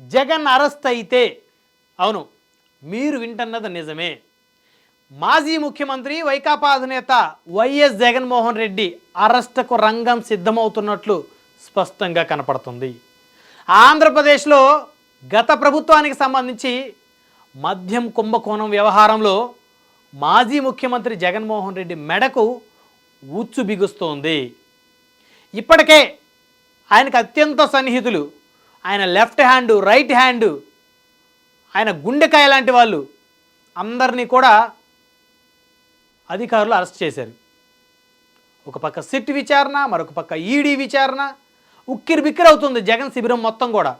Jagan arrest అయితే అవును మీరు వింటున్నది నిజమే. మాజీ ముఖ్యమంత్రి వైకాపా అధినేత వైఎస్ జగన్మోహన్ రెడ్డి అరెస్టుకు రంగం సిద్ధమవుతున్నట్లు స్పష్టంగా కనపడుతుంది. ఆంధ్రప్రదేశ్లో గత ప్రభుత్వానికి సంబంధించి మద్యం కుంభకోణం వ్యవహారంలో మాజీ ముఖ్యమంత్రి జగన్మోహన్ రెడ్డి మెడకు ఉచ్చు బిగుస్తోంది. ఇప్పటికే ఆయనకు అత్యంత సన్నిహితులు ఆయన లెఫ్ట్ హ్యాండ్ రైట్ హ్యాండ్ ఆయన గుండెకాయ లాంటి వాళ్ళు అందరినీ కూడా అధికారులు అరెస్ట్ చేశారు. ఒక పక్క సిట్ విచారణ మరొక పక్క ఈడీ విచారణ ఉక్కిరి బిక్కిరి అవుతుంది జగన్ శిబిరం మొత్తం కూడా.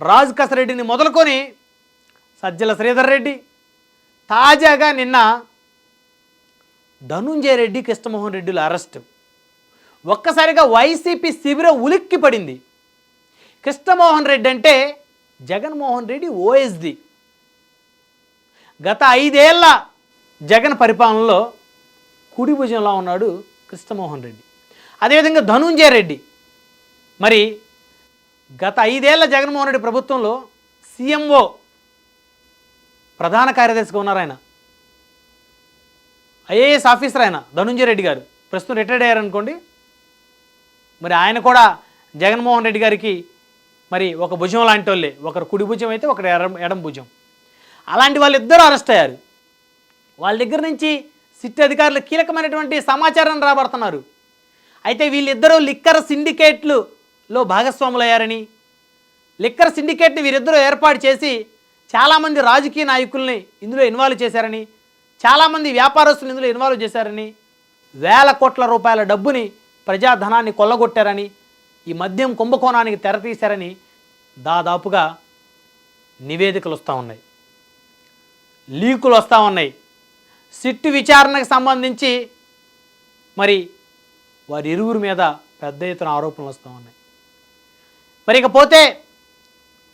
రాజ్ కసరెడ్డిని మొదలుకొని సజ్జల శ్రీధర్ రెడ్డి తాజాగా నిన్న ధనుంజయ రెడ్డి కృష్ణమోహన్ రెడ్డిల అరెస్ట్. ఒక్కసారిగా వైసీపీ శిబిరం ఉలిక్కి పడింది కృష్ణమోహన్ రెడ్డి అంటే జగన్మోహన్ రెడ్డి ఓఎస్డి గత ఐదేళ్ళ జగన్ పరిపాలనలో కుడి భుజంలో ఉన్నాడు కృష్ణమోహన్ రెడ్డి. అదేవిధంగా ధనుంజయ రెడ్డి. మరి గత ఐదేళ్ళ జగన్మోహన్ రెడ్డి ప్రభుత్వంలో సీఎంఓ ప్రధాన కార్యదర్శిగా ఉన్నారు ఆయన. ఐఏఎస్ ఆఫీసర్ ఆయన ధనుంజయ రెడ్డి గారు. ప్రస్తుతం రిటైర్డ్ అయ్యారనుకోండి. మరి ఆయన కూడా జగన్మోహన్ రెడ్డి గారికి మరి ఒక భుజం లాంటి వాళ్ళే ఒకరు కుడి భుజం అయితే ఒకరు ఎడ ఎడం భుజం. అలాంటి వాళ్ళిద్దరూ అరెస్ట్ అయ్యారు. వాళ్ళ దగ్గర నుంచి సిట్ అధికారులు కీలకమైనటువంటి సమాచారం రాబడుతున్నారు. అయితే వీళ్ళిద్దరూ లిక్కర్ సిండికేట్లులో భాగస్వాములయ్యారని లిక్కర్ సిండికేట్ని వీరిద్దరూ ఏర్పాటు చేసి చాలామంది రాజకీయ నాయకుల్ని ఇందులో ఇన్వాల్వ్ చేశారని చాలామంది వ్యాపారస్తులు ఇందులో ఇన్వాల్వ్ చేశారని వేల కోట్ల రూపాయల డబ్బుని ప్రజాధనాన్ని కొల్లగొట్టారని ఈ మద్యం కుంభకోణానికి తెరతీశారని దాదాపుగా నివేదికలు వస్తూ ఉన్నాయి. లీకులు వస్తూ ఉన్నాయి. సిట్టు విచారణకు సంబంధించి మరి వారి ఇరువురి మీద పెద్ద ఎత్తున ఆరోపణలు వస్తూ ఉన్నాయి. మరి ఇకపోతే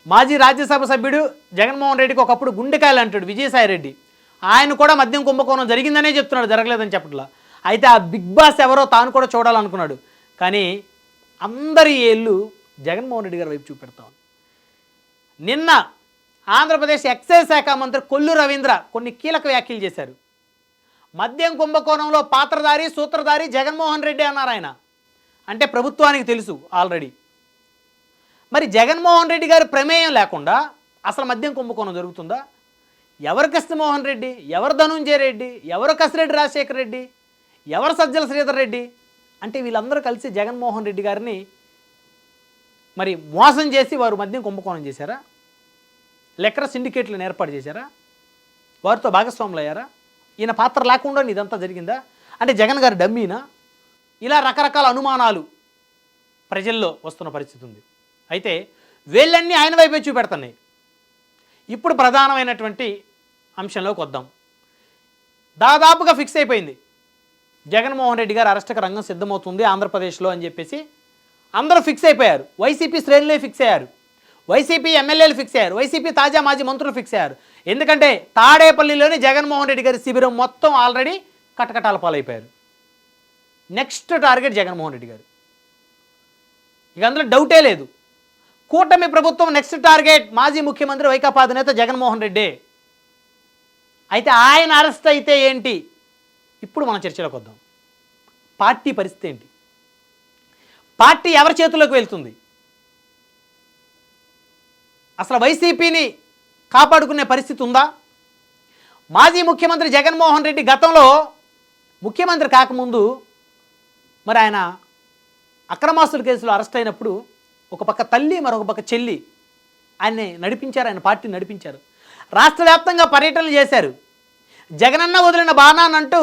మాజీ రాజ్యసభ సభ్యుడు జగన్మోహన్ రెడ్డికి ఒకప్పుడు గుండెకాయలు అంటాడు విజయసాయి రెడ్డి. ఆయన కూడా మద్యం కుంభకోణం జరిగిందనే చెప్తున్నాడు జరగలేదని చెప్పట్లా. అయితే ఆ బిగ్ బాస్ ఎవరో తాను కూడా చూడాలనుకున్నాడు. కానీ అందరి ఏళ్ళు జగన్మోహన్ రెడ్డి గారి వైపు చూపెడతా నిన్న ఆంధ్రప్రదేశ్ ఎక్సైజ్ శాఖ మంత్రి కొల్లు రవీంద్ర కొన్ని కీలక వ్యాఖ్యలు చేశారు. మద్యం కుంభకోణంలో పాత్రధారి సూత్రధారి జగన్మోహన్ రెడ్డి అన్నారు ఆయన. అంటే ప్రభుత్వానికి తెలుసు ఆల్రెడీ. మరి జగన్మోహన్ రెడ్డి గారి ప్రమేయం లేకుండా అసలు మద్యం కుంభకోణం జరుగుతుందా? ఎవరు కృష్ణమోహన్ రెడ్డి ఎవరు ధనుంజయ రెడ్డి ఎవరు కసిరెడ్డి రాజశేఖర రెడ్డి ఎవరు సజ్జల శ్రీధర్ రెడ్డి అంటే వీళ్ళందరూ కలిసి జగన్మోహన్ రెడ్డి గారిని మరి మోసం చేసి వారు మద్యం కుంభకోణం చేశారా? లెక్కర సిండికేట్లను ఏర్పాటు చేశారా? వారితో భాగస్వాములు అయ్యారా ఈయన పాత్ర లేకుండా ఇదంతా జరిగిందా? అంటే జగన్ గారి డమ్మీనా? ఇలా రకరకాల అనుమానాలు ప్రజల్లో వస్తున్న పరిస్థితి ఉంది. అయితే వీళ్ళన్నీ ఆయన వైపే చూపెడుతున్నాయి. ఇప్పుడు ప్రధానమైనటువంటి అంశంలోకి వద్దాం. దాదాపుగా ఫిక్స్ అయిపోయింది. జగన్మోహన్ రెడ్డి గారు అరెస్ట్కి రంగం సిద్ధమవుతుంది ఆంధ్రప్రదేశ్లో అని చెప్పేసి అందరూ ఫిక్స్ అయిపోయారు. వైసీపీ శ్రేణులే ఫిక్స్ అయ్యారు. వైసీపీ ఎమ్మెల్యేలు ఫిక్స్ అయ్యారు. వైసీపీ తాజా మాజీ మంత్రులు ఫిక్స్ అయ్యారు. ఎందుకంటే తాడేపల్లిలోని జగన్మోహన్ రెడ్డి గారి శిబిరం మొత్తం ఆల్రెడీ కటకటాల పాలైపోయారు. Next target Jaganmohan Reddy garu. ఇక అందులో డౌటే లేదు. కూటమి ప్రభుత్వం నెక్స్ట్ టార్గెట్ మాజీ ముఖ్యమంత్రి వైకాపా అధినేత జగన్మోహన్ రెడ్డి. అయితే ఆయన అరెస్ట్ అయితే ఏంటి? ఇప్పుడు మనం చర్చలోకి వద్దాం. పార్టీ పరిస్థితి ఏంటి? పార్టీ ఎవరి చేతుల్లోకి వెళ్తుంది? అసలు వైసీపీని కాపాడుకునే పరిస్థితి ఉందా? మాజీ ముఖ్యమంత్రి జగన్మోహన్ రెడ్డి గతంలో ముఖ్యమంత్రి కాకముందు మరి ఆయన అక్రమాస్తుల కేసులో అరెస్ట్ అయినప్పుడు ఒక పక్క తల్లి మరొక పక్క చెల్లి ఆయన్ని నడిపించారు ఆయన పార్టీని నడిపించారు. రాష్ట్ర వ్యాప్తంగా పర్యటనలు చేశారు. జగనన్న వదిలిన బాణానంటూ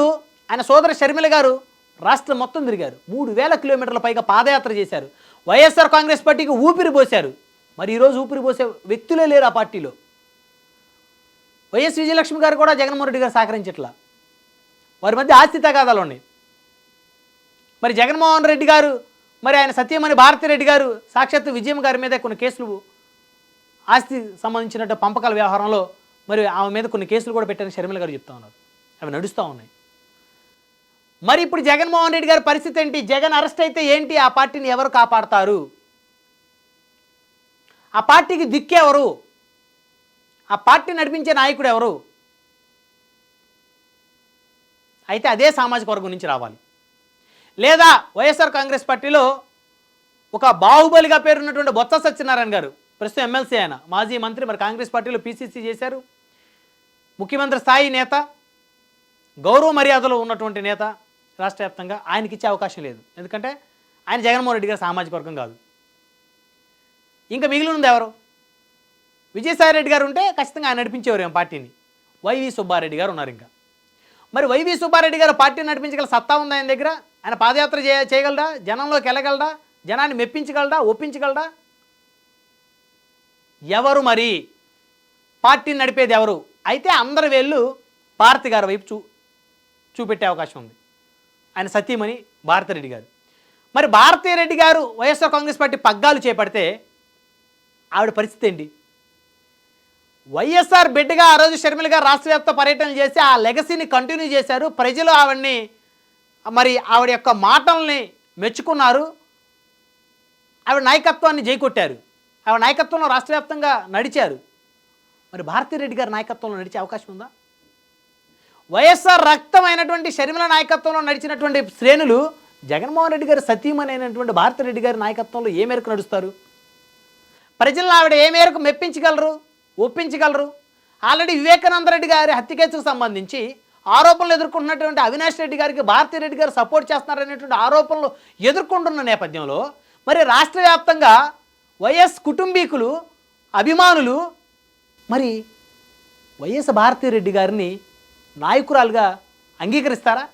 ఆయన సోదర షర్మిల గారు రాష్ట్రం మొత్తం తిరిగారు. మూడు వేల కిలోమీటర్ల పైగా పాదయాత్ర చేశారు. వైఎస్ఆర్ కాంగ్రెస్ పార్టీకి ఊపిరి పోశారు. మరి ఈరోజు ఊపిరి పోసే వ్యక్తులే లేరు ఆ పార్టీలో. వైఎస్ విజయలక్ష్మి గారు కూడా జగన్మోహన్ రెడ్డి గారు సహకరించట్లా. వారి మధ్య ఆస్తి తగాదాలు ఉన్నాయి. మరి జగన్మోహన్ రెడ్డి గారు మరి ఆయన సత్యమణి భారతిరెడ్డి గారు సాక్షాత్ విజయం గారి మీద కొన్ని కేసులు ఆస్తి సంబంధించినట్టు పంపకాల వ్యవహారంలో మరి ఆమె మీద కొన్ని కేసులు కూడా పెట్టారని షర్మిల గారు చెప్తా ఉన్నారు. అవి నడుస్తూ ఉన్నాయి. మరి ఇప్పుడు జగన్మోహన్ రెడ్డి గారి పరిస్థితి ఏంటి? జగన్ అరెస్ట్ అయితే ఏంటి? ఆ పార్టీని ఎవరు కాపాడతారు? ఆ పార్టీకి దిక్కెవరు? ఆ పార్టీ నడిపించే నాయకుడు ఎవరు? అయితే అదే సామాజిక వర్గం నుంచి రావాలి. లేదా వైఎస్ఆర్ కాంగ్రెస్ పార్టీలో ఒక బాహుబలిగా పేరున్నటువంటి బొత్స సత్యనారాయణ గారు ప్రస్తుతం ఎమ్మెల్సీ ఆయన మాజీ మంత్రి మరి కాంగ్రెస్ పార్టీలో పీసీసీ చేశారు. ముఖ్యమంత్రి స్థాయి నేత గౌరవ మర్యాదలో ఉన్నటువంటి నేత రాష్ట్ర వ్యాప్తంగా ఆయనకి ఇచ్చే అవకాశం లేదు. ఎందుకంటే ఆయన జగన్మోహన్ రెడ్డి గారు సామాజిక వర్గం కాదు. ఇంకా మిగిలి ఉంది ఎవరు? విజయసాయి రెడ్డి గారు ఉంటే ఖచ్చితంగా ఆయన నడిపించేవారు ఏం పార్టీని. వైవి సుబ్బారెడ్డి గారు ఉన్నారు ఇంకా. మరి వైవి సుబ్బారెడ్డి గారు పార్టీని నడిపించగల సత్తా ఉంది ఆయన దగ్గర? ఆయన పాదయాత్ర చేయ చేయగలడా? జనంలోకి వెళ్ళగలడా? జనాన్ని మెప్పించగలడా? ఒప్పించగలడా? ఎవరు మరి? పార్టీని నడిపేది ఎవరు? అయితే అందరి వేళ్ళు భారతి గారి వైపు చూ చూపెట్టే అవకాశం ఉంది. ఆయన సతీమణి భారతిరెడ్డి గారు. మరి భారతీరెడ్డి గారు వైఎస్ఆర్ కాంగ్రెస్ పార్టీ పగ్గాలు చేపడితే ఆవిడ పరిస్థితి ఏంటి? వైఎస్ఆర్ బిడ్డగా ఆ రోజు షర్మిల గారు రాష్ట్ర వ్యాప్త పర్యటనలు చేసి ఆ లెగసీని కంటిన్యూ చేశారు. ప్రజలు ఆవిడ్ని మరి ఆవిడ యొక్క మాటల్ని మెచ్చుకున్నారు. ఆవిడ నాయకత్వాన్ని జైకొట్టారు. ఆవిడ నాయకత్వంలో రాష్ట్ర వ్యాప్తంగా నడిచారు. మరి భారతిరెడ్డి గారి నాయకత్వంలో నడిచే అవకాశం ఉందా? వైఎస్ఆర్ రక్తమైనటువంటి షర్మిల నాయకత్వంలో నడిచినటువంటి శ్రేణులు జగన్మోహన్ రెడ్డి గారి సతీమణి అయినటువంటి భారతిరెడ్డి గారి నాయకత్వంలో ఏ మేరకు నడుస్తారు? ప్రజలను ఆవిడ ఏ మేరకు మెప్పించగలరు? ఒప్పించగలరు? ఆల్రెడీ వివేకానంద రెడ్డి గారి హత్య కేసుకు సంబంధించి ఆరోపణలు ఎదుర్కొంటున్నటువంటి అవినాష్ రెడ్డి గారికి భారతీ రెడ్డి గారు సపోర్ట్ చేస్తున్నారనేటువంటి ఆరోపణలు ఎదుర్కొంటున్న నేపథ్యంలో మరి రాష్ట్ర వ్యాప్తంగా వైఎస్ కుటుంబీకులు అభిమానులు మరి వైఎస్ భారతీరెడ్డి గారిని నాయకురాలుగా అంగీకరిస్తారా?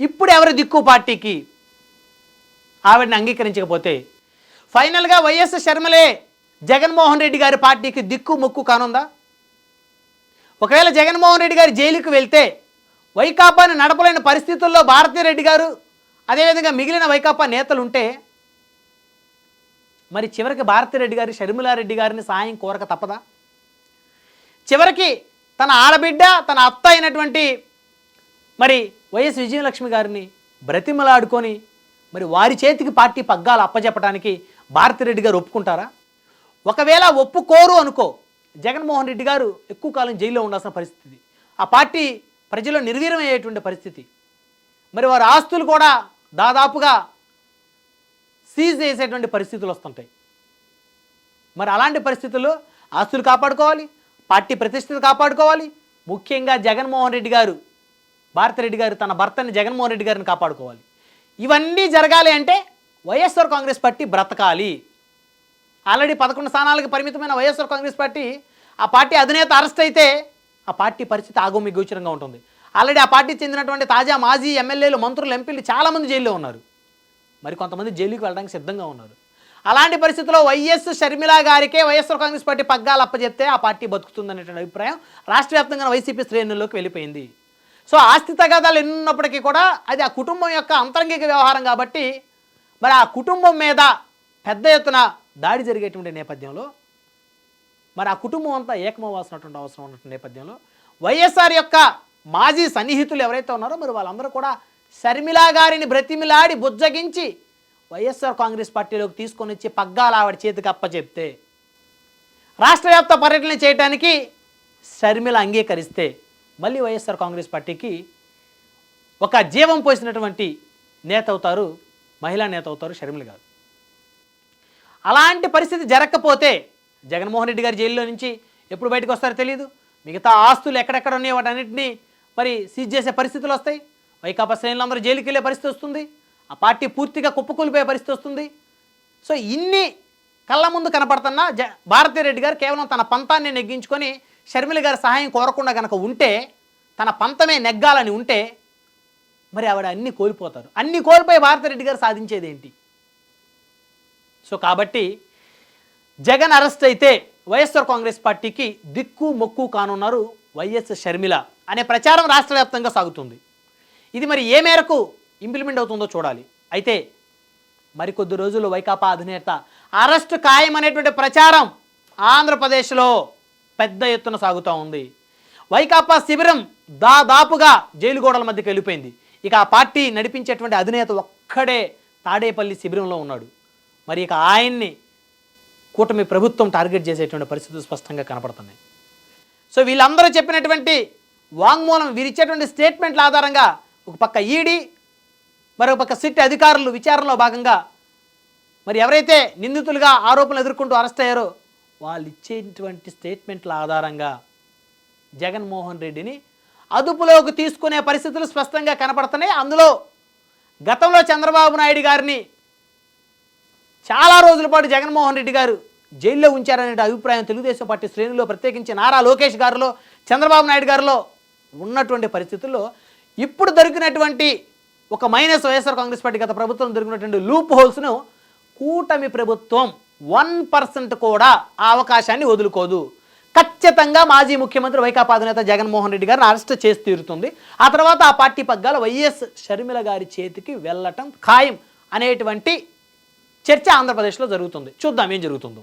ఇప్పుడు ఎవరి దిక్కు పార్టీకి ఆవిడని అంగీకరించకపోతే ఫైనల్గా వైఎస్ శర్మలే జగన్మోహన్ రెడ్డి గారి పార్టీకి దిక్కు ముక్కు కానుందా? ఒకవేళ జగన్మోహన్ రెడ్డి గారు జైలుకు వెళ్తే వైకాపాని నడపలేని పరిస్థితుల్లో భారతీరెడ్డి గారు అదేవిధంగా మిగిలిన వైకాపా నేతలు ఉంటే మరి చివరికి భారతిరెడ్డి గారి షర్మిలారెడ్డి గారిని సాయం కోరక తప్పదా? చివరికి తన ఆడబిడ్డ తన అత్త అయినటువంటి మరి వైఎస్ విజయలక్ష్మి గారిని బ్రతిమలాడుకొని మరి వారి చేతికి పార్టీ పగ్గాలు అప్పచెప్పడానికి భారతిరెడ్డి గారు ఒప్పుకుంటారా? ఒకవేళ ఒప్పుకోరు అనుకో జగన్మోహన్ రెడ్డి గారు ఎక్కువ కాలం జైల్లో ఉండాల్సిన పరిస్థితి. ఆ పార్టీ ప్రజల్లో నిర్వీర్యమయ్యేటువంటి పరిస్థితి. మరి వారి ఆస్తులు కూడా దాదాపుగా సీజ్ చేసేటువంటి పరిస్థితులు వస్తుంటాయి. మరి అలాంటి పరిస్థితుల్లో ఆస్తులు కాపాడుకోవాలి పార్టీ ప్రతిష్టత కాపాడుకోవాలి. ముఖ్యంగా జగన్మోహన్ రెడ్డి గారు భారతిరెడ్డి గారు తన భర్తని జగన్మోహన్ రెడ్డి గారిని కాపాడుకోవాలి. ఇవన్నీ జరగాలి అంటే వైఎస్ఆర్ కాంగ్రెస్ పార్టీ బ్రతకాలి. ఆల్రెడీ పదకొండు స్థానాలకు పరిమితమైన వైఎస్ఆర్ కాంగ్రెస్ పార్టీ ఆ పార్టీ అధినేత అరెస్ట్ అయితే ఆ పార్టీ పరిస్థితి ఆగోమి గోచరంగా ఉంటుంది. ఆల్రెడీ ఆ పార్టీ చెందినటువంటి తాజా మాజీ ఎమ్మెల్యేలు మంత్రులు ఎంపీలు చాలామంది జైల్లో ఉన్నారు. మరి కొంతమంది జైలుకి వెళ్ళడానికి సిద్ధంగా ఉన్నారు. అలాంటి పరిస్థితుల్లో వైఎస్ షర్మిల గారికే వైఎస్ఆర్ కాంగ్రెస్ పార్టీ పగ్గాలు అప్పజెప్తే ఆ పార్టీ బతుకుతుందనేటువంటి అభిప్రాయం రాష్ట్ర వ్యాప్తంగా వైసీపీ శ్రేణుల్లోకి వెళ్ళిపోయింది. సో ఆస్తి తగాదాలు ఎన్నున్నప్పటికీ కూడా అది ఆ కుటుంబం యొక్క అంతరంగిక వ్యవహారం కాబట్టి మరి ఆ కుటుంబం మీద పెద్ద ఎత్తున దాడి జరిగేటువంటి నేపథ్యంలో మరి ఆ కుటుంబం అంతా ఏకమవ్వాల్సినటువంటి అవసరం ఉన్నటువంటి నేపథ్యంలో వైఎస్ఆర్ యొక్క మాజీ సన్నిహితులు ఎవరైతే ఉన్నారో మరి వాళ్ళందరూ కూడా షర్మిలా గారిని బ్రతిమిలాడి బుజ్జగించి వైఎస్ఆర్ కాంగ్రెస్ పార్టీలోకి తీసుకొని వచ్చి పగ్గాలు ఆవిడ చేతికి అప్పచెప్తే రాష్ట్ర వ్యాప్త పర్యటన చేయడానికి షర్మిల అంగీకరిస్తే మళ్ళీ వైఎస్ఆర్ కాంగ్రెస్ పార్టీకి ఒక జీవం పోసినటువంటి నేత అవుతారు మహిళా నేత అవుతారు షర్మిల గారు. అలాంటి పరిస్థితి జరగకపోతే జగన్మోహన్ రెడ్డి గారి జైల్లో నుంచి ఎప్పుడు బయటకు వస్తారో తెలియదు మిగతా ఆస్తులు ఎక్కడెక్కడ ఉన్నాయో వాటన్నిటిని మరి సీజ్ చేసే పరిస్థితులు వస్తాయి. వైకాపా శ్రేణులందరూ జైలుకి వెళ్ళే పరిస్థితి వస్తుంది. ఆ పార్టీ పూర్తిగా కుప్పకూలిపోయే పరిస్థితి వస్తుంది. సో ఇన్ని కళ్ళ ముందు కనపడుతున్న జ భారతీరెడ్డి గారు కేవలం తన పంతాన్ని నెగ్గించుకొని షర్మిల గారి సహాయం కోరకుండా కనుక ఉంటే తన పంతమే నెగ్గాలని ఉంటే మరి ఆవిడ అన్ని కోల్పోతారు. అన్ని కోల్పోయి భారతరెడ్డి గారు సాధించేది ఏంటి? సో కాబట్టి జగన్ అరెస్ట్ అయితే వైఎస్ఆర్ కాంగ్రెస్ పార్టీకి దిక్కు మొక్కు కానున్నారు వైఎస్ షర్మిల అనే ప్రచారం రాష్ట్ర వ్యాప్తంగా సాగుతుంది. ఇది మరి ఏ మేరకు ఇంప్లిమెంట్ అవుతుందో చూడాలి. అయితే మరికొద్ది రోజులు వైకాపా అధినేత అరెస్ట్ ఖాయం అనేటువంటి ప్రచారం ఆంధ్రప్రదేశ్లో పెద్ద ఎత్తున సాగుతూ ఉంది. వైకాపా శిబిరం దాదాపుగా జైలు గోడల మధ్యకి వెళ్ళిపోయింది. ఇక ఆ పార్టీ నడిపించేటువంటి అధినేత ఒక్కడే తాడేపల్లి శిబిరంలో ఉన్నాడు. మరి ఇక ఆయన్ని కూటమి ప్రభుత్వం టార్గెట్ చేసేటువంటి పరిస్థితులు స్పష్టంగా కనపడుతున్నాయి. సో వీళ్ళందరూ చెప్పినటువంటి వాంగ్మూలం వీరిచ్చేటువంటి స్టేట్మెంట్ల ఆధారంగా ఒక పక్క ఈడీ మరొక పక్క సిట్ అధికారులు విచారణలో భాగంగా మరి ఎవరైతే నిందితులుగా ఆరోపణలు ఎదుర్కొంటూ అరెస్ట్ అయ్యారో వాళ్ళు ఇచ్చేటువంటి స్టేట్మెంట్ల ఆధారంగా జగన్మోహన్ రెడ్డిని అదుపులోకి తీసుకునే పరిస్థితులు స్పష్టంగా కనపడుతున్నాయి. అందులో గతంలో చంద్రబాబు నాయుడు గారిని చాలా రోజుల పాటు జగన్మోహన్ రెడ్డి గారు జైల్లో ఉంచారనే అభిప్రాయం తెలుగుదేశం పార్టీ శ్రేణుల్లో ప్రత్యేకించి నారా లోకేష్ గారిలో చంద్రబాబు నాయుడు గారిలో ఉన్నటువంటి పరిస్థితుల్లో ఇప్పుడు దొరికినటువంటి ఒక మైనస్ వైఎస్ఆర్ కాంగ్రెస్ పార్టీ గత ప్రభుత్వం దొరికినటువంటి లూప్ హోల్స్ను కూటమి ప్రభుత్వం వన్ పర్సెంట్ కూడా ఆ అవకాశాన్ని వదులుకోదు. ఖచ్చితంగా మాజీ ముఖ్యమంత్రి వైకాపా అధినేత జగన్మోహన్ రెడ్డి గారిని అరెస్ట్ చేసి తీరుతుంది. ఆ తర్వాత ఆ పార్టీ పగ్గాలు వైఎస్ షర్మిల గారి చేతికి వెళ్ళటం ఖాయం అనేటువంటి చర్చ ఆంధ్రప్రదేశ్లో జరుగుతుంది. చూద్దాం ఏం జరుగుతుందో.